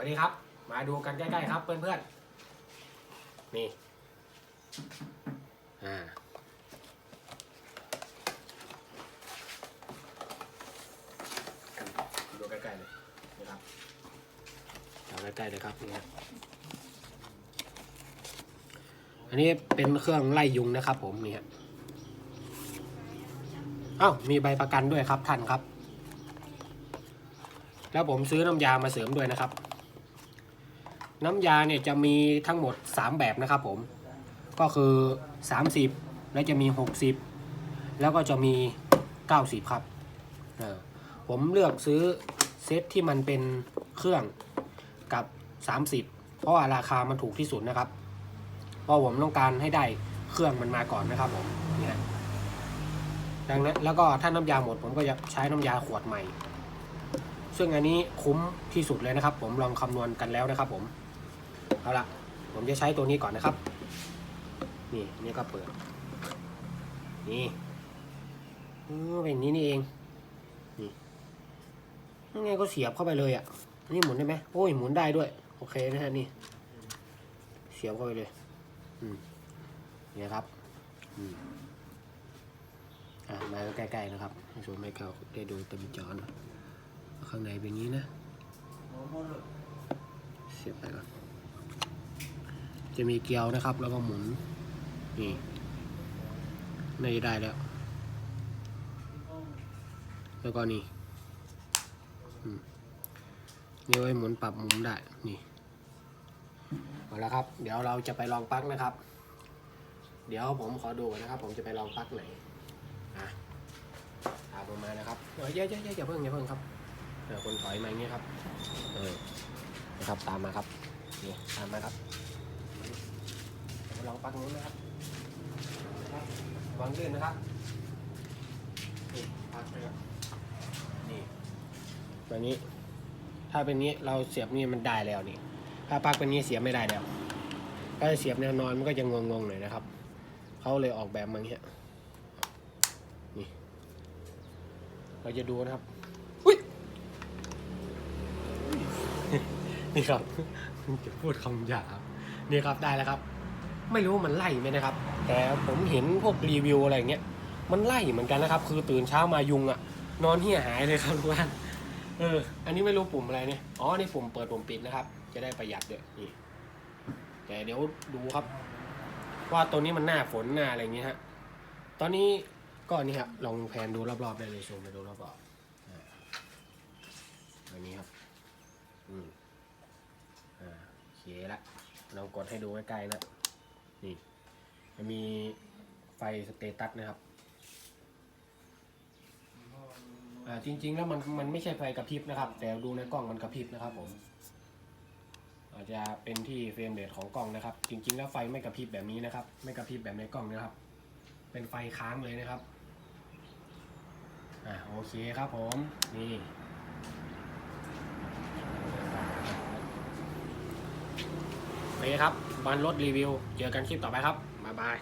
วัสดีครับ มาดูกันใกล้ๆครับ เพื่อนๆ นี่ อ่า ดูใกล้ๆเลยนะครับดูใกล้ๆเลยครับนี่ครับอันนี้เป็นเครื่องไล่ยุงนะครับ ผมนี่ครับอ้าวมีใบประกันด้วยครับท่านครับ แล้วผมซื้อน้ำยามาเสริมด้วยนะครับ น้ำยาเนี่ยจะมีทั้งหมด 3 แบบนะครับผม ก็คือ 30 แล้วจะมี 60 แล้วก็จะมี 90 ครับ ผมเลือกซื้อเซตที่มันเป็นเครื่องกับ 30 เพราะว่าราคามันถูกที่สุดนะครับ เพราะผมต้องการให้ได้เครื่องมันมาก่อนนะครับผมเนี่ยดังนั้นแล้วก็ถ้าน้ำยาหมดผมก็จะใช้น้ำยาขวดใหม่ ซึ่งอันนี้คุ้มที่สุดเลยนะครับ ผมลองคำนวณกันแล้วนะครับผม เอาละผมจะใช้ตัวนี้ก่อนนะครับ นี่นี่ก็เปิด นี่เออเป็นนี้นี่เอง นี่ยังไงก็เสียบเข้าไปเลยอะ นี่หมุนได้ไหมโอ้ยหมุนได้ด้วย โอเคนะฮะนี่ เสียบเข้าไปเลย อืมเนี่ยครับ อืมอะมาใกล้ๆนะครับให้ชมให้เขาได้ดูเต็มจอนะข้างในเป็นอย่างนี้นะ เสียบไปก่อน จะมีเกลียวนะครับ แล้วก็หมุนนี่ไม่ได้แล้ว แล้วก็นี่นี่ไว้หมุนปรับมุมได้นี่เอาละครับ เดี๋ยวเราจะไปลองปลั๊กนะครับ เดี๋ยวผมขอดูนะครับ ผมจะไปลองปลั๊กไหนอะตามมมานะครับเออเยอะๆอย่าเพิ่งอย่าเพิ่งครับเออคนถอยมาอย่างเงี้ยครับเออนะครับตามมาครับนี่ตามมาครับ ลองปักนู้นนะครับวางลื่นนะครับนี่ปักนะครับนี่แบบนี้ ถ้าเป็นนี้เราเสียบนี่มันได้แล้วนี่ ถ้าปักเป็นนี้เสียบไม่ได้แล้วถ้าเสียบแนวนอนมันก็จะงงๆหน่อยนะครับเขาเลยออกแบบมาอย่างเงี้ยนี่ เราจะดูนะครับอุ้ยนี่ครับจะพูดคำหยาบนี่ครับได้แล้วครับ ไม่รู้มันไล่ไหมนะครับ แต่ผมเห็นพวกรีวิวอะไรอย่างเงี้ยมันไล่เหมือนกันนะครับ คือตื่นเช้ามายุงอะนอนเหี่ยหายเลยครับทุกท่านเออ อันนี้ไม่รู้ปุ่มอะไรเนี่ยอ๋อนี่ปุ่มเปิดปุ่มปิดนะครับ จะได้ประหยัดด้วยนี่แต่เดี๋ยวดูครับ ว่าตัวนี้มันหน้าฝนหน้าอะไรอย่างเงี้ยฮะตอนนี้ก็นี่ครับลองแพนดูรอบๆได้เลยซูมไปดูรอบๆอันนี้ครับ อืมอ่าโอเคละลองกดให้ดูใกล้ๆนะ นี่จะมีไฟสเตตัสนะครับอ่าจริง ๆ แล้วมันมันไม่ใช่ไฟกระพริบนะครับ แต่ดูในกล้องมันกระพริบนะครับผมอาจจะเป็นที่เฟรมเรทของกล้องนะครับ จริง ๆ แล้วไฟไม่กระพริบแบบนี้นะครับ ไม่กระพริบแบบในกล้องนะครับ เป็นไฟค้างเลยนะครับอ่าโอเคครับผมนี่ โอเคครับบันรถรีวิว เจอกันคลิปต่อไปครับ บ๊ายบาย